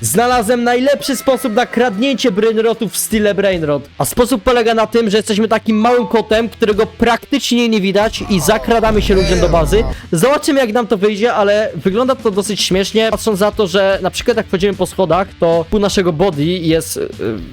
Znalazłem najlepszy sposób na kradnięcie brainrotów w stile brainrot. A sposób polega na tym, że jesteśmy takim małym kotem, którego praktycznie nie widać i zakradamy się ludziom do bazy. Zobaczymy jak nam to wyjdzie, ale wygląda to dosyć śmiesznie, patrząc za to, że na przykład jak wchodzimy po schodach, to pół naszego body jest y,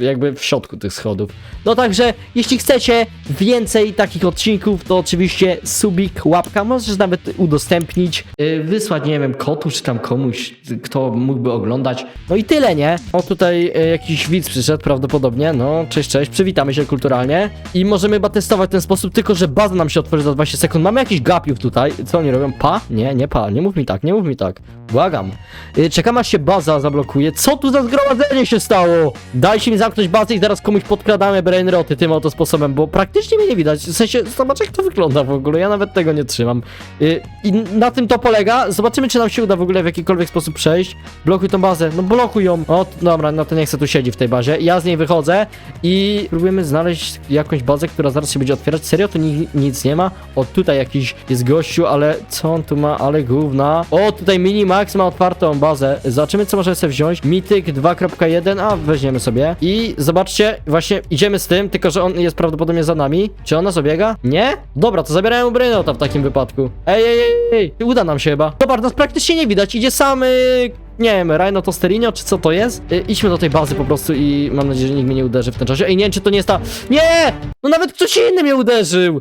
y, jakby w środku tych schodów. No także, jeśli chcecie więcej takich odcinków, to oczywiście subik, łapka, możesz nawet udostępnić, yy, wysłać, nie wiem, kotu czy tam komuś, y, kto mógłby oglądać. No i tyle, nie? O, tutaj y, jakiś widz przyszedł prawdopodobnie, no, cześć, cześć, przywitamy się kulturalnie i możemy chyba testować w ten sposób, tylko że baza nam się otworzy za 20 sekund. Mamy jakiś gapiów tutaj, co oni robią? Pa? Nie, nie pa, nie mów mi tak, nie mów mi tak. Błagam. Y, Czekam aż się baza zablokuje. Co tu za zgromadzenie się stało? Dajcie mi zamknąć bazę i zaraz komuś podkradamy brainroty tym oto sposobem, bo praktycznie mnie nie widać. W sensie, zobacz jak to wygląda w ogóle, ja nawet tego nie trzymam. Y, I na tym to polega. Zobaczymy, czy nam się uda w ogóle w jakikolwiek sposób przejść. Blokuj tą bazę, no blokuj ją. O, dobra, no to nie chcę tu siedzi w tej bazie. Ja z niej wychodzę i próbujemy znaleźć jakąś bazę, która zaraz się będzie otwierać. Serio, tu ni nic nie ma? O, tutaj jakiś jest gościu, ale co on tu ma? Ale gówna. O, tutaj Minimax ma otwartą bazę. Zobaczymy, co możemy sobie wziąć. Mityk 2.1, a weźmiemy sobie. I zobaczcie, właśnie idziemy z tym, tylko że on jest prawdopodobnie za nami. Czy ona zabiega? Nie? Dobra, to zabierają mu Brainota w takim wypadku. Ej, ej, ej, ej, uda nam się chyba. Zobacz, nas praktycznie nie widać. Idzie sam, y, nie wiem, Rhino Tosterinio, czy co to jest? Y, idźmy do tej bazy po prostu i mam nadzieję, że nikt mnie nie uderzy w tym czasie. Ej, nie wiem, czy to nie jest ta... Nie! No nawet ktoś inny mnie uderzył!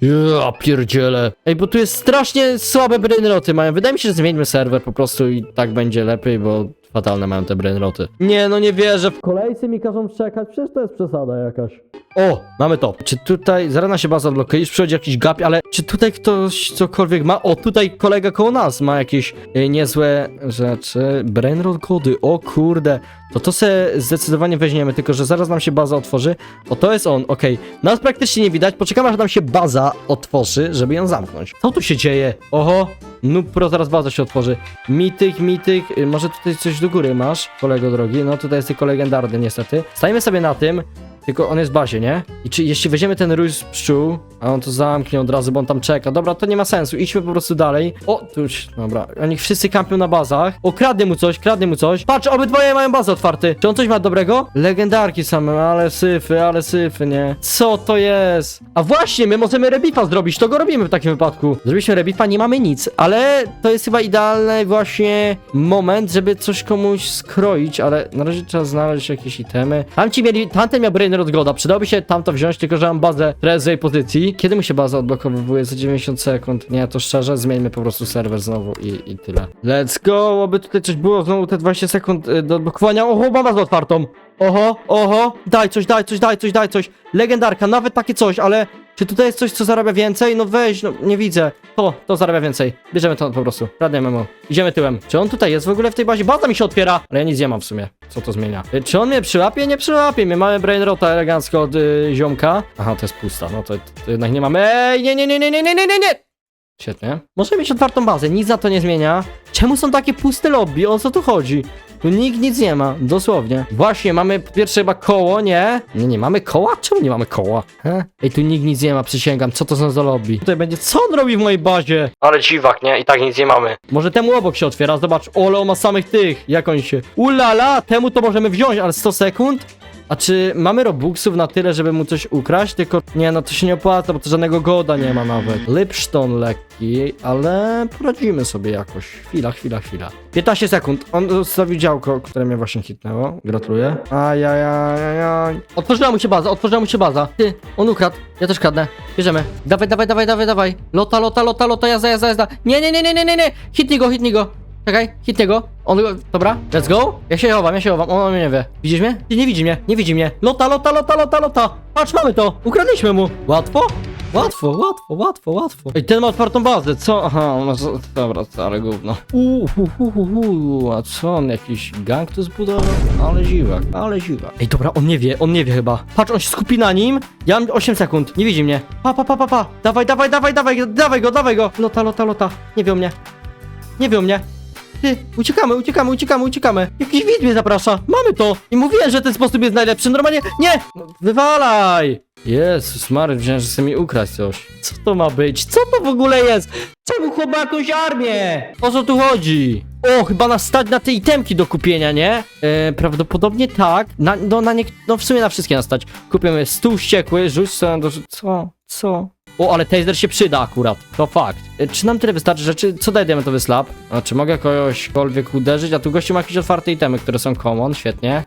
Ja pierdziele. Ej, bo tu jest strasznie słabe brainroty mają. Wydaje mi się, że zmieńmy serwer po prostu i tak będzie lepiej, bo fatalne mają te brainroty. Nie, no nie wierzę. W kolejce mi każą czekać, przecież to jest przesada jakaś. O, mamy to. Czy tutaj, zaraz nam się baza odblokuje, już przychodzi jakiś gap, ale czy tutaj ktoś cokolwiek ma? O, tutaj kolega koło nas ma jakieś e, niezłe rzeczy. Brainrot kody, o kurde. To to se zdecydowanie weźmiemy, tylko że zaraz nam się baza otworzy. O, to jest on, okej. Nas praktycznie nie widać, poczekamy aż nam się baza otworzy, żeby ją zamknąć. Co tu się dzieje? Oho, no pro zaraz baza się otworzy. Mityk, mityk, y, może tutaj coś do góry masz, kolego drogi. No tutaj jest tylko legendarny niestety. Stajemy sobie na tym, tylko on jest w bazie, nie? I czy jeśli weźmiemy ten rój z pszczół, a on to zamknie od razu, bo on tam czeka. Dobra, to nie ma sensu. Idźmy po prostu dalej. O, tu już, dobra. Oni wszyscy kampią na bazach. O, kradnie mu coś, kradnie mu coś. Patrz, obydwoje mają bazę otwarte. Czy on coś ma dobrego? Legendarki same, ale syfy, ale syfy, nie? Co to jest? A właśnie, my możemy rebifa zrobić, to go robimy w takim wypadku. Zrobiliśmy rebifa, nie mamy nic, ale to jest chyba idealny właśnie moment, żeby coś komuś skroić, ale na razie trzeba znaleźć jakieś itemy. Tamci mieli, tamten miał brain odgoda, przydałoby się tamto wziąć, tylko że mam bazę teraz pozycji. Kiedy mu się baza odblokowuje? Za 90 sekund. Nie, to szczerze, zmieńmy po prostu serwer znowu i, i tyle. Let's go, oby tutaj coś było, znowu te 20 sekund y, do odblokowania. Oho, mam bazę otwartą. Oho, oho, daj coś, daj coś, daj coś, daj coś. Legendarka, nawet takie coś, ale czy tutaj jest coś, co zarabia więcej? No weź, no nie widzę. To, to zarabia więcej. Bierzemy to po prostu. Radniemy mu. Idziemy tyłem. Czy on tutaj jest w ogóle w tej bazie? Baza mi się otwiera! Ale ja nic nie mam w sumie. Co to zmienia? Y, Czy on mnie przyłapie? Nie przyłapie mnie. Mamy brainrota elegancko od y, ziomka. Aha, to jest pusta. No to, to jednak nie mamy. Ej, nie, nie, nie, nie, nie, nie, nie, nie, nie! Świetnie. Możemy mieć otwartą bazę, nic za to nie zmienia. Czemu są takie puste lobby? O co tu chodzi? Tu nikt nic nie ma, dosłownie. Właśnie, mamy pierwsze chyba koło, nie? Nie, nie mamy koła? Czemu nie mamy koła? He? Ej, tu nikt nic nie ma, przysięgam. Co to są za lobby? Tutaj będzie, co on robi w mojej bazie? Ale dziwak, nie? I tak nic nie mamy. Może temu obok się otwiera, zobacz. Ole, on ma samych tych. Jak oni się... Ulala, temu to możemy wziąć, ale 100 sekund? A czy mamy robuxów na tyle, żeby mu coś ukraść? Tylko nie, no to się nie opłaca, bo to żadnego goda nie ma nawet. Lipszton lekki, ale poradzimy sobie jakoś. Chwila, chwila, chwila. 15 sekund. On zostawił działko, które mnie właśnie hitnęło. Gratuluję. Ajajajajaj. Otworzyła mu się baza, otworzyła mu się baza. Ty, on ukradł. Ja też kradnę. Bierzemy. Dawaj, dawaj, dawaj, dawaj, dawaj. Lota, lota, lota, lota, jazda, jazda, jazda. Nie, nie, nie, nie, nie, nie, nie. Hitnij go, hitnij go. Czekaj, hitnij go. On, dobra, let's go. Ja się chowam, ja się chowam, on mnie nie wie. Widzisz mnie? Ty nie widzi mnie, nie widzi mnie. Lota, lota, lota, lota, lota. Patrz, mamy to. Ukradliśmy mu. Łatwo? Łatwo, łatwo, łatwo, łatwo. Ej, ten ma otwartą bazę, co? Aha, ma... z- Dobra, ale gówno. Uuu, a co on, jakiś gang tu zbudował? Ale dziwak, ale dziwak. Ej, dobra, on nie wie, on nie wie chyba. Patrz, on się skupi na nim. Ja mam 8 sekund, nie widzi mnie. Pa, pa, pa, pa, pa. Dawaj, dawaj, dawaj, dawaj, dawaj go, dawaj go. Lota, lota, lota. Nie wie o mnie. Nie wie o mnie. Ty, uciekamy, uciekamy, uciekamy, uciekamy. Jakiś widz mnie zaprasza. Mamy to. I mówiłem, że ten sposób jest najlepszy. Normalnie, nie! Wywalaj! Jezus Mary, wziąłem, że chce mi ukraść coś. Co to ma być? Co to w ogóle jest? Czemu chłopak jakąś armię? O co tu chodzi? O, chyba nas stać na te itemki do kupienia, nie? E, prawdopodobnie tak. Na, no, na nie, no w sumie na wszystkie nas stać. Kupimy stół wściekły, rzuć sobie do... Co? Co? O, ale taser się przyda akurat. To fakt. E, Czy nam tyle wystarczy rzeczy? Co daje diamentowy slab? A czy mogę kogośkolwiek uderzyć? A tu gościu ma jakieś otwarte itemy, które są common. Świetnie.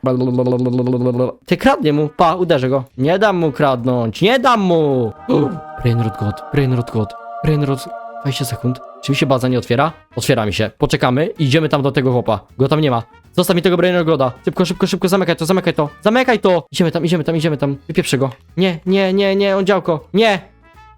Ty kradnie mu. Pa, uderzę go. Nie dam mu kradnąć. Nie dam mu. Brainrod God. Brainrod God. Brainrod... 20 sekund. Czy mi się baza nie otwiera? Otwiera mi się. Poczekamy i idziemy tam do tego chłopa. Go tam nie ma. Zostaw mi tego Brainrod Goda. Szybko, szybko, szybko, zamykaj to, zamykaj to. Zamykaj to! Idziemy tam, idziemy tam, idziemy tam. Wypieprzę go. Nie, nie, nie, nie, on działko. Nie!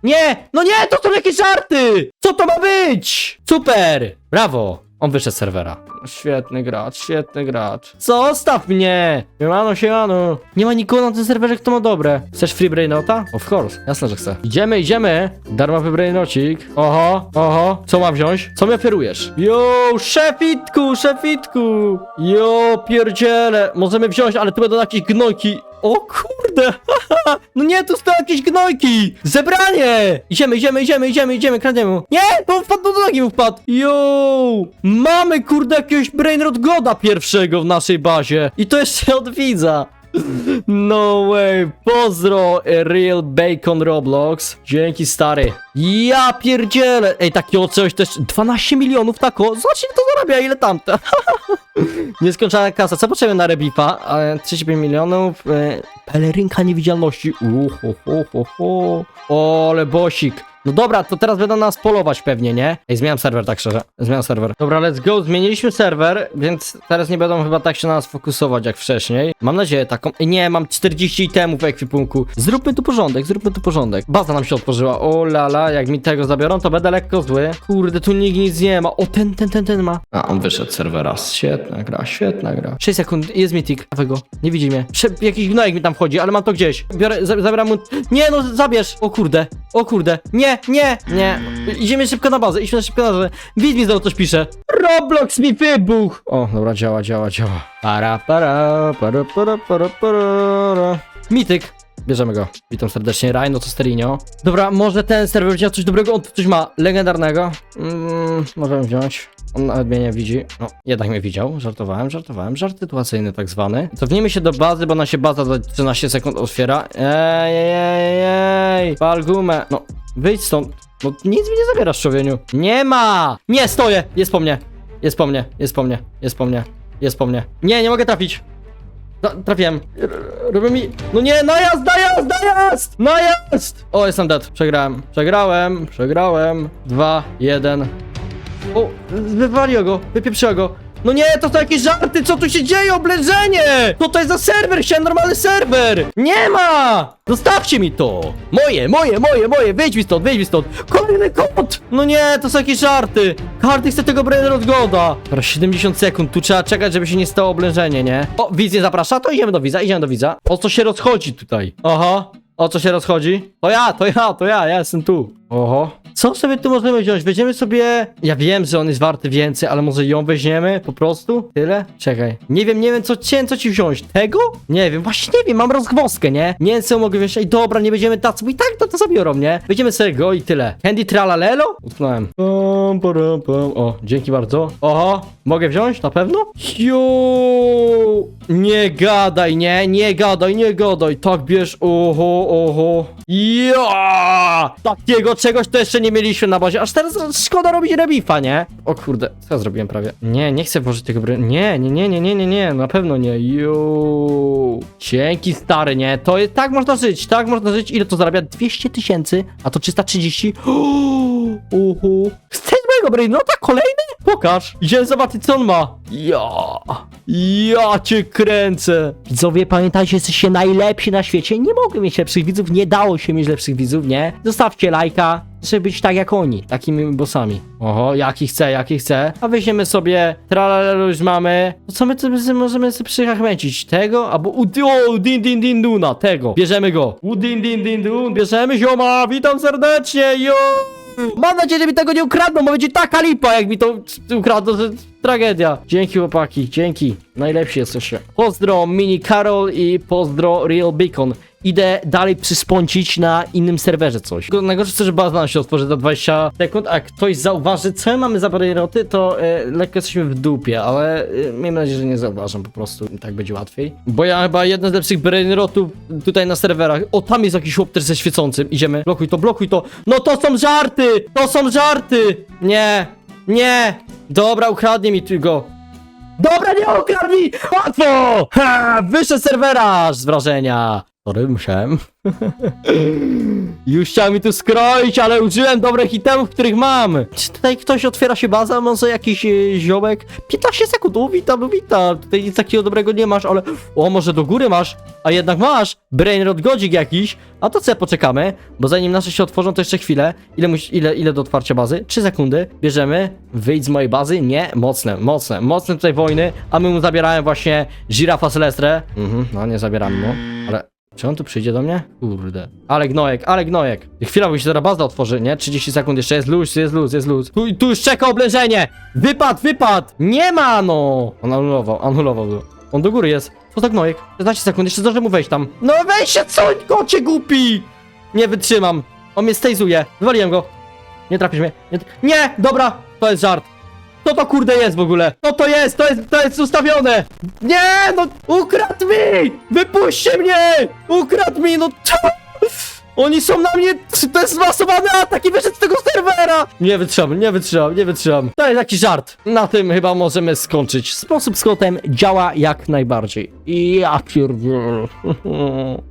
Nie! No nie, to są jakieś żarty! Co to ma być? Super! Brawo! On wyszedł z serwera. Świetny gracz, świetny gracz. Zostaw mnie! Siemano, siemano. Nie ma nikogo na tym serwerze, kto ma dobre. Chcesz free brainota? Of course, jasne, że chcę. Idziemy, idziemy. Darmowy brainocik. Oho, oho. Co mam wziąć? Co mi oferujesz? Jo, szefitku, szefitku. Jo, pierdziele. Możemy wziąć, ale tu będą jakieś gnojki. O kurde! No nie, tu są jakieś gnojki! Zebranie! Idziemy, idziemy, idziemy, idziemy, idziemy, kradniemy. Nie, bo wpadł do nogi mu wpadł. Yo! Mamy kurde jakiegoś Brainrod Goda pierwszego w naszej bazie. I to jeszcze od widza. No way, pozdro Real Bacon Roblox. Dzięki stary. Ja pierdzielę. Ej, takiego coś też 12 milionów tako Zobaczcie ile to zarabia, ile tamte Nieskończona kasa, co potrzebujemy na Rebifa? E, 35 milionów e, Pelerynka niewidzialności. Uhu, hu, hu, hu. O, ale bosik no dobra, to teraz będą nas polować pewnie, nie? Ej, zmieniam serwer, tak szczerze. Zmieniam serwer. Dobra, let's go. Zmieniliśmy serwer, więc teraz nie będą chyba tak się na nas fokusować jak wcześniej. Mam nadzieję taką. Ej, nie, mam 40 itemów w ekwipunku. Zróbmy tu porządek, zróbmy tu porządek. Baza nam się otworzyła. O lala, jak mi tego zabiorą, to będę lekko zły. Kurde, tu nikt nic nie ma. O, ten, ten, ten, ten ma. A, on wyszedł z serwera. Świetna gra, świetna gra. 6 sekund, jest mitik. Dawaj. Nie widzi mnie. Prze jakiś gnojek mi tam wchodzi, ale mam to gdzieś. Biorę, za zabieram mu... Nie, no, zabierz. O kurde, o kurde. Nie, nie, nie. Idziemy szybko na bazę, idźmy szybko na bazę. Widz mi znowu coś pisze. Roblox mi wybuch! O, dobra, działa, działa, działa. Para, para, para, para, para, para. Mityk. Bierzemy go. Witam serdecznie, Rhino Costerinio. Dobra, może ten serwer wziął coś dobrego, on tu coś ma legendarnego. Mm, możemy wziąć. On nawet mnie nie widzi. No, jednak mnie widział. Żartowałem, żartowałem. Żart sytuacyjny tak zwany. Cofnijmy się do bazy, bo na się baza za 13 sekund otwiera. Ej, ej, ej, ej. Pal gumę. No, wyjdź stąd. No, nic mi nie zabierasz, człowieniu. Nie ma! Nie, stoję! Jest po mnie. Jest po mnie, jest po mnie, jest po mnie, jest po mnie. Nie, nie mogę trafić. Tra- trafiłem. R- Robią mi... No nie, najazd, najazd, najazd! Najazd! O, jestem dead. Przegrałem. Przegrałem, przegrałem. Dwa, jeden. O, wywaliło go, wypieprzyło go. No nie, to są jakieś żarty, co tu się dzieje, oblężenie! Co to jest za serwer? Chciałem normalny serwer! Nie ma! Zostawcie mi to! Moje, moje, moje, moje, wyjdź mi stąd, wyjdź mi stąd! Kolejny kod! No nie, to są jakieś żarty! Każdy chce tego Brainer od Goda! Teraz 70 sekund, tu trzeba czekać, żeby się nie stało oblężenie, nie? O, widz nie zaprasza? To idziemy do widza, idziemy do widza. O co się rozchodzi tutaj? Oho, o co się rozchodzi? To ja, to ja, to ja, ja jestem tu. Oho. Co sobie tu możemy wziąć? Weźmiemy sobie... Ja wiem, że on jest warty więcej, ale może ją weźmiemy po prostu? Tyle? Czekaj. Nie wiem, nie wiem, co, cię, co ci wziąć. Tego? Nie wiem, właśnie nie wiem, mam rozgwoskę, nie? Nie wiem, co mogę wziąć. Ej, dobra, nie będziemy tacy, bo i tak to, to zabiorą, nie? Weźmiemy sobie go i tyle. Candy Tralalelo? Utknąłem. Pum, pum, pum. O, dzięki bardzo. Oho, mogę wziąć? Na pewno? Ju! Nie gadaj, nie, nie gadaj, nie gadaj. Tak bierz, oho, oho. Ja! Takiego czegoś to jeszcze nie mieliśmy na bazie. Aż teraz szkoda robić rebifa, nie? O kurde, co ja zrobiłem prawie? Nie, nie chcę włożyć tego bry... Nie, nie, nie, nie, nie, nie, nie, na pewno nie. Ju. Dzięki stary, nie? To jest, tak można żyć, tak można żyć. Ile to zarabia? 200 tysięcy, a to 330. Uhu. Chcesz mojego brain? No tak, kolejny? Pokaż. Idziemy zobaczyć, co on ma. Ja. Ja cię kręcę. Widzowie, pamiętajcie, jesteście najlepsi na świecie. Nie mogłem mieć lepszych widzów, nie dało się mieć lepszych widzów, nie? Zostawcie lajka, żeby być tak jak oni, takimi bossami. Oho, jaki chcę, jaki chcę. A weźmiemy sobie, tralalelu już mamy. To co my tu możemy sobie przychachmęcić? Tego? Albo u, o, din din din duna, tego. Bierzemy go. U din din din dun, bierzemy zioma, witam serdecznie, jo! Mam nadzieję, że mi tego nie ukradną, bo będzie taka lipa, jak mi to ukradną, że tragedia. Dzięki chłopaki, dzięki. Najlepsi jesteście. Pozdro Mini Carol i pozdro Real Beacon. Idę dalej przyspącić na innym serwerze coś. Najgorsze to, że baza nam się otworzy za 20 sekund, a ktoś zauważy, co my mamy za brainroty, to e, lekko jesteśmy w dupie, ale e, miejmy nadzieję, że nie zauważam po prostu, tak będzie łatwiej. Bo ja chyba jeden z lepszych brainrotów tutaj na serwerach. O, tam jest jakiś chłop też ze świecącym. Idziemy, blokuj to, blokuj to. No to są żarty! To są żarty! Nie, nie! Dobra, ukradnie mi go. Dobra, nie ukradnij! Łatwo! Ha! Wyszedł z serwera z wrażenia. Sorry, musiałem. Już chciałem mi tu skroić, ale użyłem dobrych itemów, których mam. Czy tutaj ktoś otwiera się baza? Może jakiś e, ziołek? 15 sekund, witam, witam. Tutaj nic takiego dobrego nie masz, ale... O, może do góry masz? A jednak masz! Brainrot godzik jakiś. A to co, poczekamy? Bo zanim nasze się otworzą, to jeszcze chwilę. Ile, musi, ile, ile do otwarcia bazy? 3 sekundy. Bierzemy. Wyjdź z mojej bazy. Nie, mocne, mocne, mocne tutaj wojny. A my mu zabierałem właśnie Girafa Celestre. Mhm, no nie zabieramy mu. Ale czy on tu przyjdzie do mnie? Kurde. Ale gnojek, ale gnojek. Chwila, bo się zaraz baza otworzy, nie? 30 sekund jeszcze, jest luz, jest luz, jest luz. Tu, tu już czeka oblężenie! Wypad, wypad! Nie ma no! On anulował, anulował go. On do góry jest. Co to gnojek? 15 sekund, jeszcze zdążę mu wejść tam. No weź się, co? Kocie głupi! Nie wytrzymam. On mnie stejzuje. Wywaliłem go. Nie trafisz mnie. Nie, nie, dobra, to jest żart. Co to kurde jest w ogóle? Co to jest? To jest, to jest ustawione! Nie, no ukradł mi! Wypuśćcie mnie! Ukradł mi, no co? Oni są na mnie, to jest zmasowany atak i wyszedł z tego serwera! Nie wytrzymam, nie wytrzymam, nie wytrzymam. To jest jakiś żart. Na tym chyba możemy skończyć. Sposób z kotem działa jak najbardziej. Ja pierdzielę.